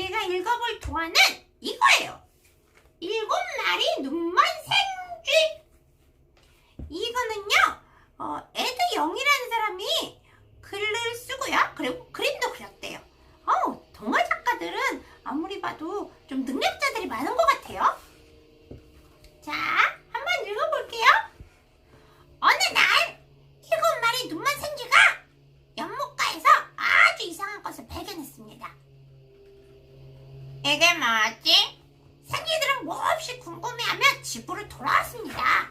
우리가 읽어볼 동화는 이거예요. 일곱 마리 눈먼 생쥐. 이거는요, 어, 에드 영이라는 사람이 글을 쓰고요. 그리고 그림도 그렸대요. 어, 동화 작가들은 아무리 봐도 좀 능력자들이 많은 것 같아요. 자, 한번 읽어볼게요. 어느 날 일곱 마리 눈먼 생쥐가 연못가에서 아주 이상한 것을 발견했습니다. 이게 뭐지? 생쥐들은 몹시 궁금해하며 집으로 돌아왔습니다.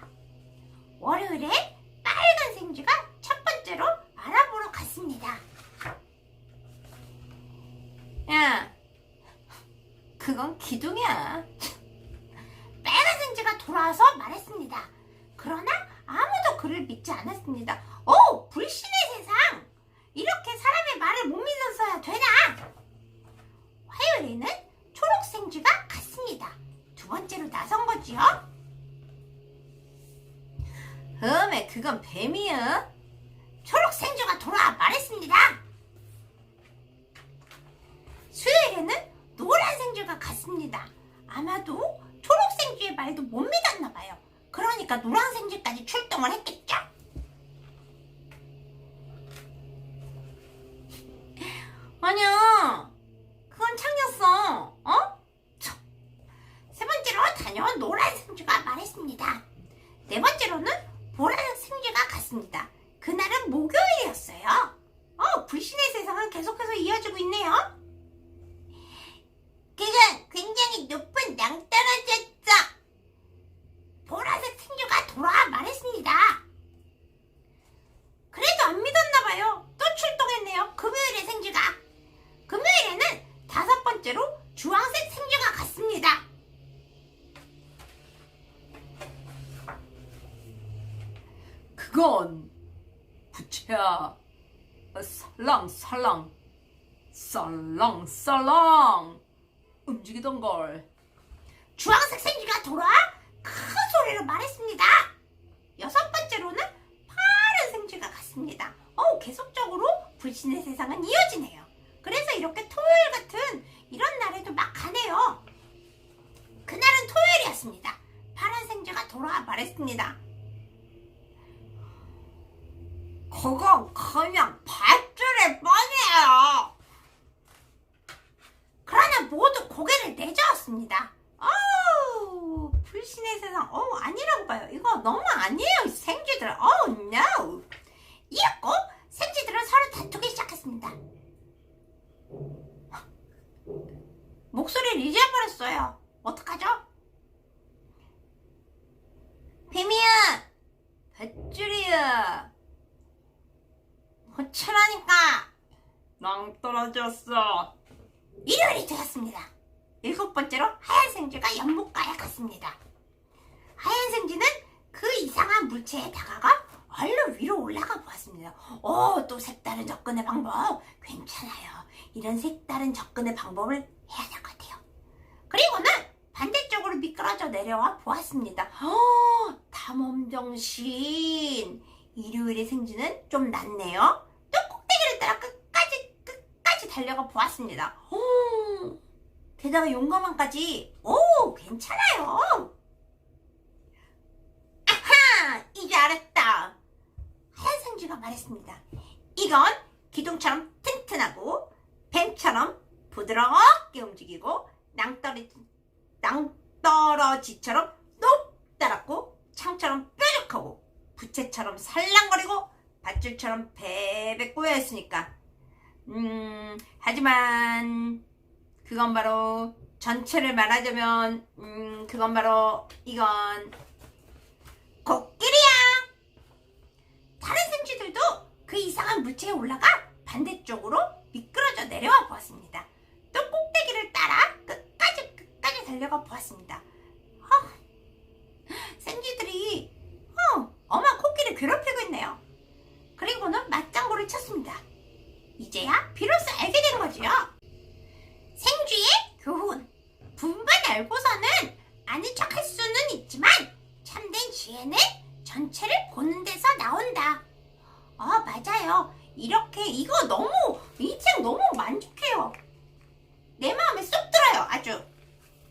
월요일에 빨간 생쥐가 첫 번째로 알아보러 갔습니다. 야, 그건 기둥이야. 빨간 생쥐가 돌아와서 말했습니다. 그러나 아무도 그를 믿지 않았습니다. 오, 불신의 세상! 이렇게 사람의 말을 못 믿었어야 되나? 화요일에는 초록 생쥐가 갔습니다. 두 번째로 나선 거지요. 음에 그건 뱀이야. 초록 생쥐가 돌아와 말했습니다. 수요일에는 노란 생쥐가 갔습니다. 아마도 초록 생쥐의 말도 못 믿었나 봐요. 그러니까 노란 생쥐까지 출동을 했겠죠. 아니야. 그건 창이었어. 어? 참. 세 번째로 다녀온 노란 생쥐가 말했습니다. 네 번째로는 보라색 생쥐가 갔습니다. 그날은 목요일이었어요. 어, 불신의 세상은 계속해서 이어지고 있네요. 그건 굉장히 높은 낭떠러지였어. 보라색 생쥐가 돌아와 말했습니다. 그래도 안 믿었나 봐요. 또 출동했네요. 금요일의 생쥐가. 금요일에는 다섯 번째로 주황색 생쥐가 갔습니다. 그 건 부채야 살랑살랑 살랑살랑 움직이던 걸 주황색 생쥐가 돌아와 큰 소리로 말했습니다. 여섯 번째로는 파란 생쥐가 갔습니다. 어, 계속적으로 불신의 세상은 이어지네요. 그래서 이렇게 토요일 같은 이런 날에도 막 가네요. 그날은 토요일이었습니다. 파란 생쥐가 돌아와 말했습니다. 그건 그냥 밧줄일 뻔이에요 그러나 모두 고개를 내저었습니다. 어우, 불신의 세상, 어우, 아니라고 봐요. 이거 너무 아니에요, 이 생쥐들. 어우, no. 이었고, 생쥐들은 서로 다투기 시작했습니다. 목소리를 잊어버렸어요. 어떡하죠? 뱀이야! 밧줄이야 어쩌라니까! 낭떠러졌어 일요일이 되었습니다. 일곱 번째로 하얀 생쥐가 연못가에 갔습니다. 하얀 생쥐는 그 이상한 물체에 다가가 얼른 위로 올라가 보았습니다. 오, 또 색다른 접근의 방법. 괜찮아요. 이런 색다른 접근의 방법을 해야 될 것 같아요. 그리고는 반대쪽으로 미끄러져 내려와 보았습니다. 어, 탐험정신. 일요일의 생쥐는 좀 낫네요. 또 꼭대기를 따라 끝까지, 끝까지 달려가 보았습니다. 오, 게다가 용감함까지. 오, 괜찮아요. 아하, 이제 알았다. 하얀 생쥐가 말했습니다. 이건 기둥처럼 튼튼하고 뱀처럼 부드럽게 움직이고 낭떠러지, 낭떠러지처럼 높다랗고 창처럼 뾰족하고 부채처럼 살랑거리고 밧줄처럼 베베 꼬여있으니까 음 하지만 그건 바로 전체를 말하자면 음 그건 바로 이건 코끼리야! 다른 생쥐들도 그 이상한 물체에 올라가 반대쪽으로 미끄러져 내려와 보았습니다. 또 꼭대기를 따라 끝까지 끝까지 달려가 보았습니다 이제야 비로소 알게 된 거지요. 생쥐의 교훈. 분만 알고서는 아는 척 할 수는 있지만 참된 지혜는 전체를 보는 데서 나온다. 아, 맞아요. 이렇게 이거 너무 인생 너무 만족해요. 내 마음에 쏙 들어요, 아주.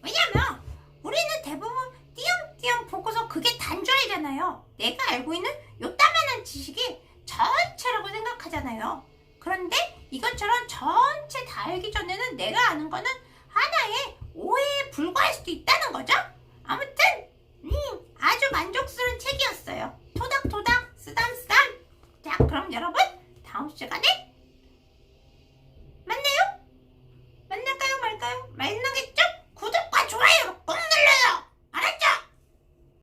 왜냐면 우리는 대부분 띄엄띄엄 보고서 그게 단절이잖아요. 내가 알고 있는 전에는 내가 아는 거는 하나의 오해에 불과할 수도 있다는 거죠. 아무튼 음, 아주 만족스러운 책이었어요. 토닥토닥 쓰담쓰담. 자 그럼 여러분 다음 시간에